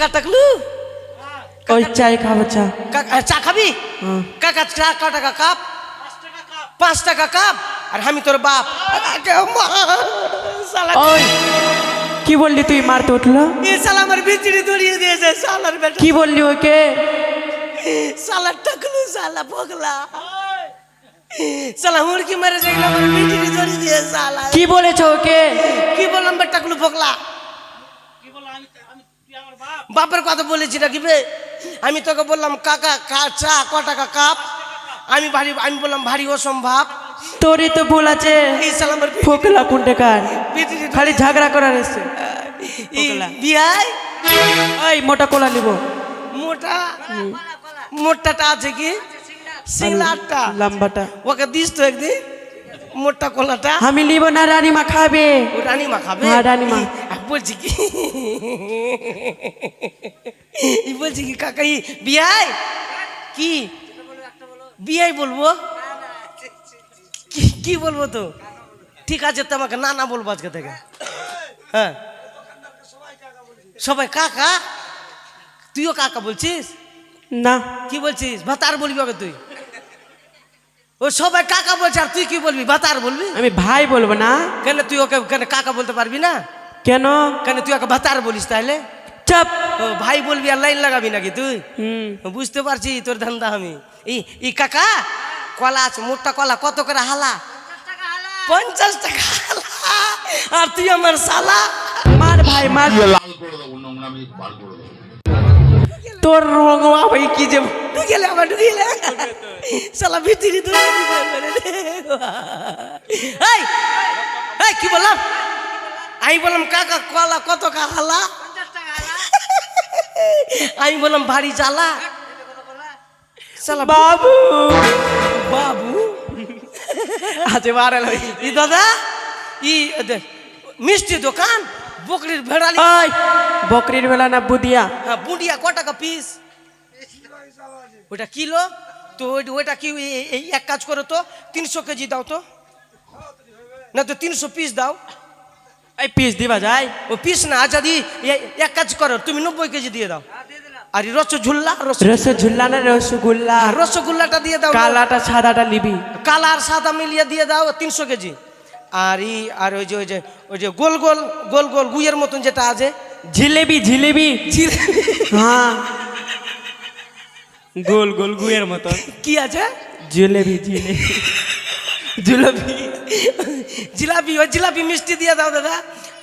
কাকা টাকলু ওই চাই খাব চা। চা খাবি। কাকা চা ক টাকা কাপ? পাঁচ টাকা কাপ। আর আমি তোর বাপ। ওই কি বললি তুই? মারতে উঠল? এ শালা আমার বিচড়ি দড়িয়ে দিয়েছে শালার বেটা। কি বললি ওকে? শালা টাকলু শালা পগলা। শালা হুড়কি মেরে যেগুলো আমার বিচড়ি দড়িয়ে দিয়ে শালা কি বলেছ ওকে? কি বললাম টাকলু পগলা? বাপের কথা বলেছি নাকি বে? আমি তোকে বললাম কাকা কা চা ক টাকা কাপ? আমি ভারী আমি বললাম ভারী অসম্ভব। তোরই তো ভুল আছে। ফোকলা কুন্ডেকার খালি ঝগড়া করার এসে বিয়াই? ওই মোটা কোলা নিব। মোটা? মোটাটা আছে কি? সিংলাটা লম্বাটা। ওকে দিস তো একদিন। মোটা কলাটা। আমি নিব না রানীমা খাবে। ও রানীমা খাবে? হ্যাঁ, রানীমা। বলছি কি? ই বলছি কি কাকা ই বিয়াই কি? বিয়াই বলব? কি কি বলব তো? ঠিক আছে তো আমাকে না না বলব আজকে থেকে। হ্যাঁ। সবাই কাকা? তুইও কাকা বলছিস? না। কি বলছিস? ভাতার বলবি ওকে তুই? ও সবাই কাকা বলছে আর তুই কি বলবি? ভাতার বলবি? আমি ভাই বলব না। কেন তুই ওকে কেন কাকা বলতে পারবি না? কেন? কেন তুই ওকে ভাতার বলিস তাহলে? চাপ। ও ভাই বলবি আর লাইন লাগাবি নাকি তুই? হুম। বুঝতে পারছি তোর ধান্দা আমি। ই ই কাকা কলা আছে মোটা কলা কত করে হালা? পঞ্চাশ টাকা হালা। আর তুই আমার সালা মার ভাই মার। তোর রঙা ভাই কি যে ঢুকেলে আমার ঢুকিলে। সালা ভিতরি তো এই এই কি বললাম? আমি বললাম কাকা কলা কত কা হালা আমি বললাম ভারী জ্বালা। বাবু। বাবু? আজে মারাল ই দাদা ই মিষ্টি দোকান বকরির ওই বকরির বেলা না বুদিয়া। হ্যাঁ বুটিয়া ক টাকা পিস ওটা কিলো? তো ওই- ওইটা কি এক কাজ করো তো তিনশো কেজি দাও তো। না তো তিনশো পিস দাও। এই পিস দিবা যায়। ও পিস না যদি এক কাজ করো তুমি নব্বই কেজি দিয়ে দাও। আর এই রসঝুল্লা রস রসগোল্লা না রসগোল্লা? আর রসগোল্লাটা দিয়ে দাও কালাটা সাদাটা নিবি। কালা আর সাদা মিলিয়ে দিয়ে দাও তিনশো কেজি। আর ই আর ওই যে ওই যে ওই যে গোল গোল গোল গোল গুইয়ের মতন যেটা আছে। জিলেবি জিলেবি। হ্যাঁ। গোল গোল গুয়ের মতন। কি আছে? জিলেবি জিলেবি। জিলাপি জিলাপি ওই জিলাপি মিষ্টি দিয়ে দাও দাদা।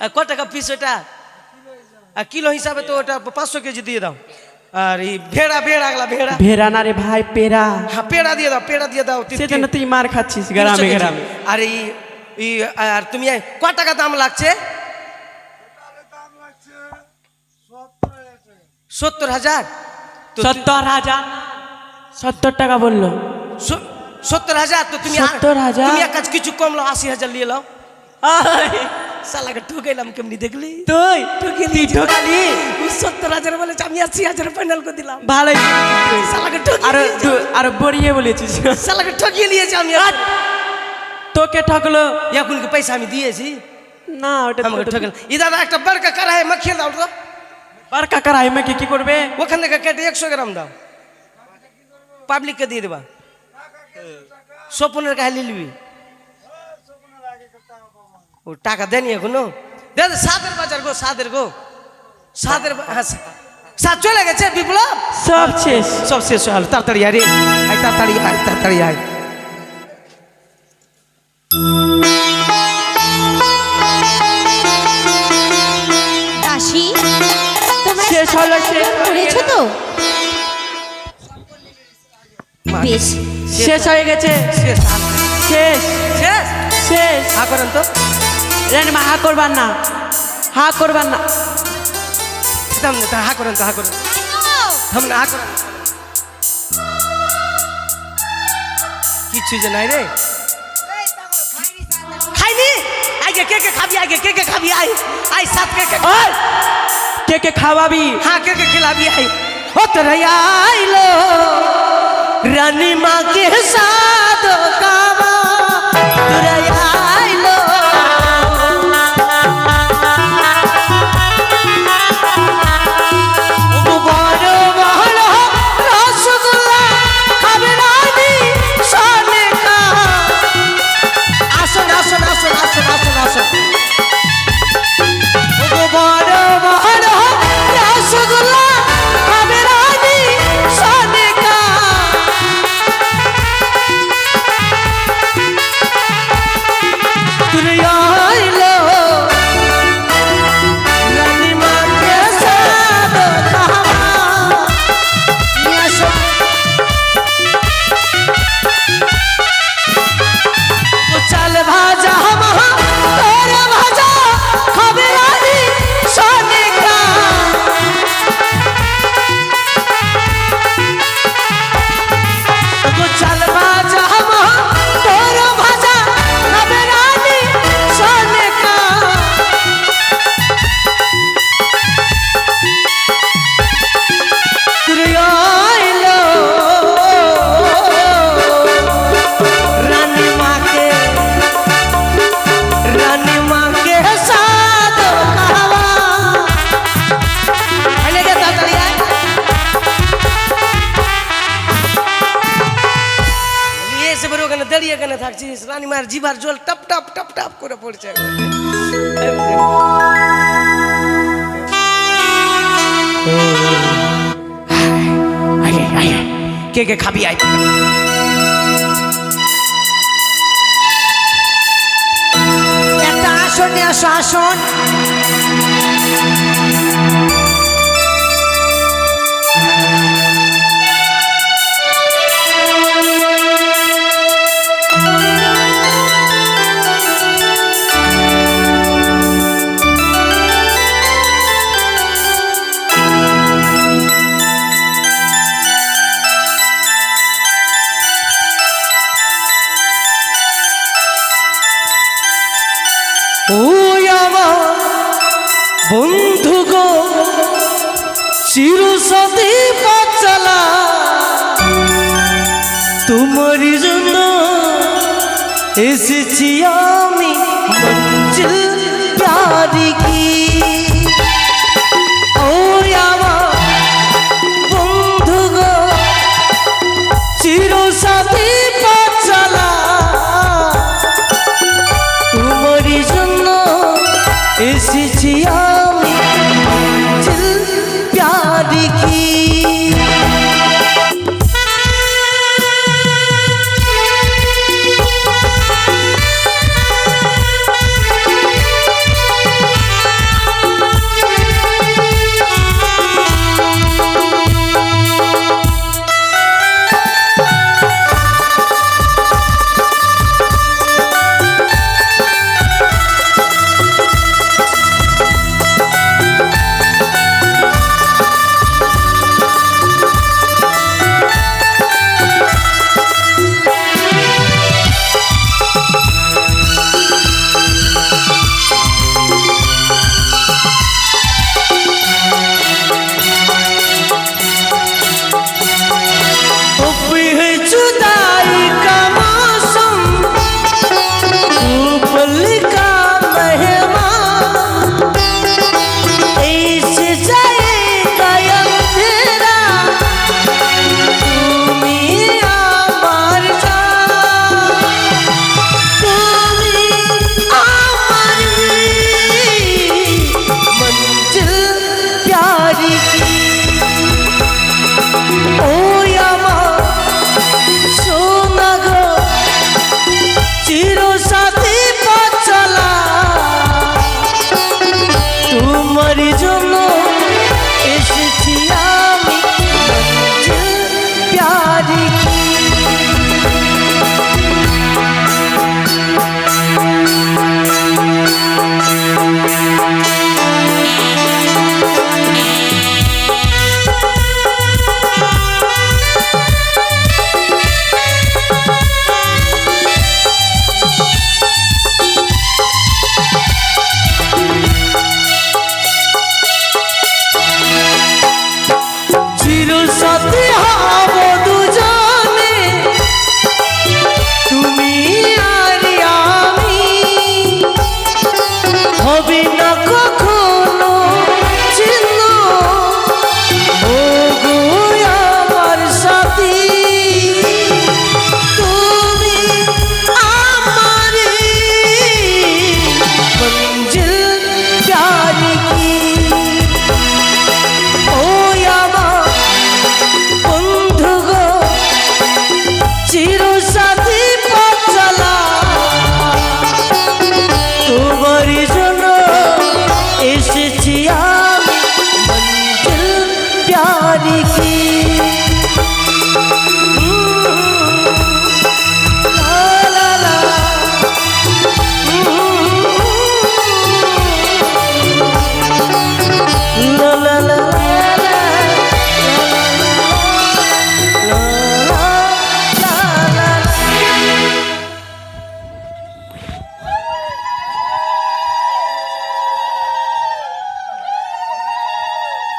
আর ক টাকা পিস ওটা আর কিলো হিসাবে তো ওটা পাঁচশো কেজি দিয়ে দাও। আর এই ভেড়া ভেড়া আগলা ভেড়া। ভেড়া না রে ভাই পেরা হ্যাঁ পেড়া দিয়ে দাও পেড়া দিয়ে দাও সেজন্য তুই মার খাচ্ছিস গ্রামে। গ্রামে। আর এই আর তুমি ক টাকা দাম লাগছে? সত্তর হাজার। সত্তর হাজার সত্তর টাকা বলল। সত্তর হাজার তো তুমি সত্তর হাজার? তুমি এক কাজ কিছু কম লাও আশি হাজার নিয়ে লাও সালাকে ঠকাইলাম কেমনি দেখলি? তুই ঠকে তুই ঠকালি? সত্তর হাজার বলে আমি আশি হাজার ফাইনাল করে দিলাম। ভালোই। সালাকে ঠকিয়ে আরও আরও বড়িয়ে বলেছিস। সালাকে ঠকিয়ে নিয়েছে আমি তোকে ঠকলো। এখন কি পয়সা আমি দিয়েছি। না ওটা আমাকে ঠকাল ই দাদা একটা বড়কা কড়াই মাখিয়ে দাও তো বার কাকার আইমাকে কি করবে? ওখান থেকে কেটে একশো গ্রাম দাও। পাবলিককে দিয়ে দেবা। স্বপনের কাছে নিবি ও টাকা দেনি এখনও? সাদের বাজার গো সাদের গো। সাদের হ্যাঁ, সা- সাদ চলে গেছে বিপ্লব? সব শেষ। সব শেষ গেল তাড়াতাড়ি আরে আয় তাড়াতাড়ি আয় তাড়াতাড়ি আয়। দাসী তোমরা শেষ হলো শেষ করেছ তো? বেশ। শেষ হয়ে গেছে। শেষ। শেষ। শেষ। হা করেন তো। রেন মা হা করবার না। হা করবার না। সামনে তা হা করেন তো হা করেন। সামনে হা করেন। কিছু যে নাই রে। খাইনি? আগে কে কে খাবি আগে কে কে খাবি আই। আই সাথ কে কে কে কে খাওয়াবি? হ্যাঁ কে কে খেলাবি আই। ও তোরা আইলো। রানী মাকে সাদ কাবা। ও চাল থাকছিস রানী মার জিভার জল টপ টপ টপ টপ করে পড়ছে। কে কে খাবি, আয়। একটা আসন নিয়ে চিরসতী পাচালা তোমারই জন্য এসেছি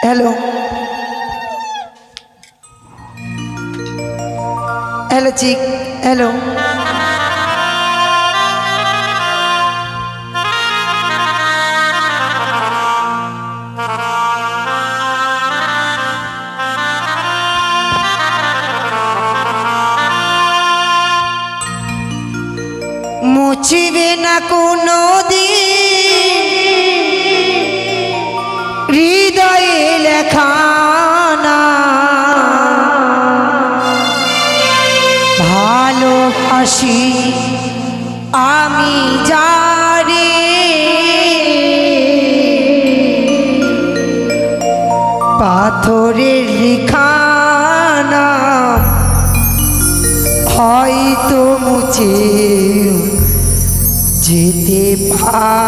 Hello. Hello, chick. Hello. মুছিবে না কোনো দিন যারে। পাথরের লিখানা হয়তো মুছে যেতে পা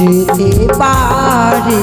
যেতে পারে।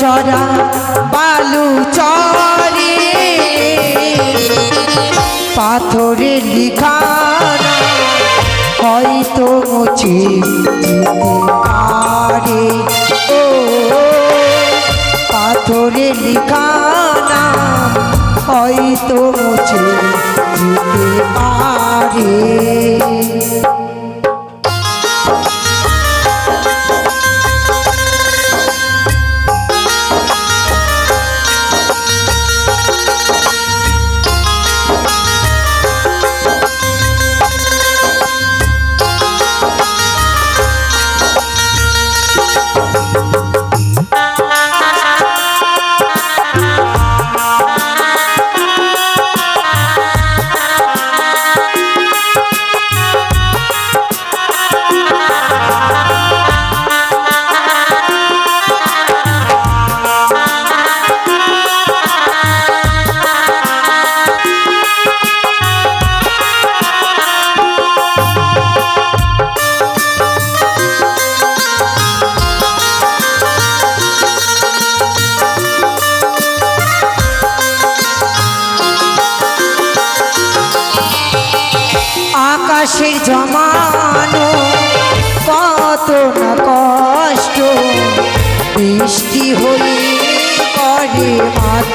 চড়া বালু চরে পাথরের লিখানা হয়তো মুছে পারে। ও, পাথরে লিখানা হয়তো মুছে যেতে পারে।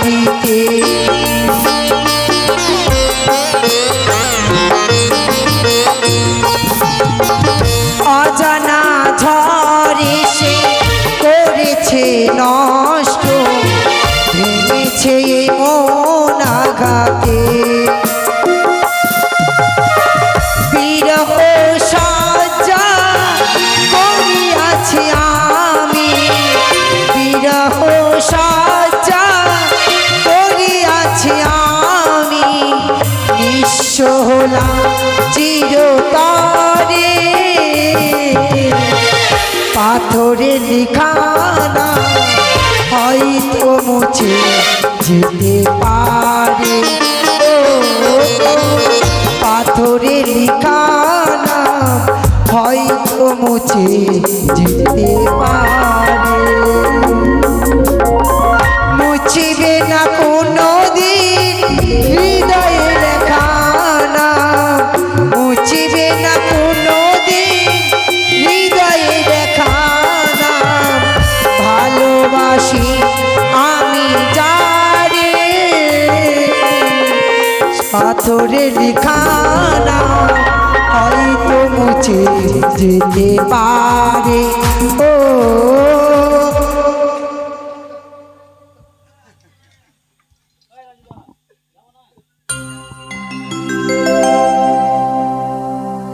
মাটিতে অজানা ঝড় এসে করেছে নষ্ট ভেঙেছে মন আঘাতে। নিঃস্ব হলাম পাথরে লিখানা হয়তো মুছে যেতে পারে। পাথরে লিখানা হয়তো মুছে যেতে পারে। পাথরে লিখানা হয়তো মুছে যেতে পারে।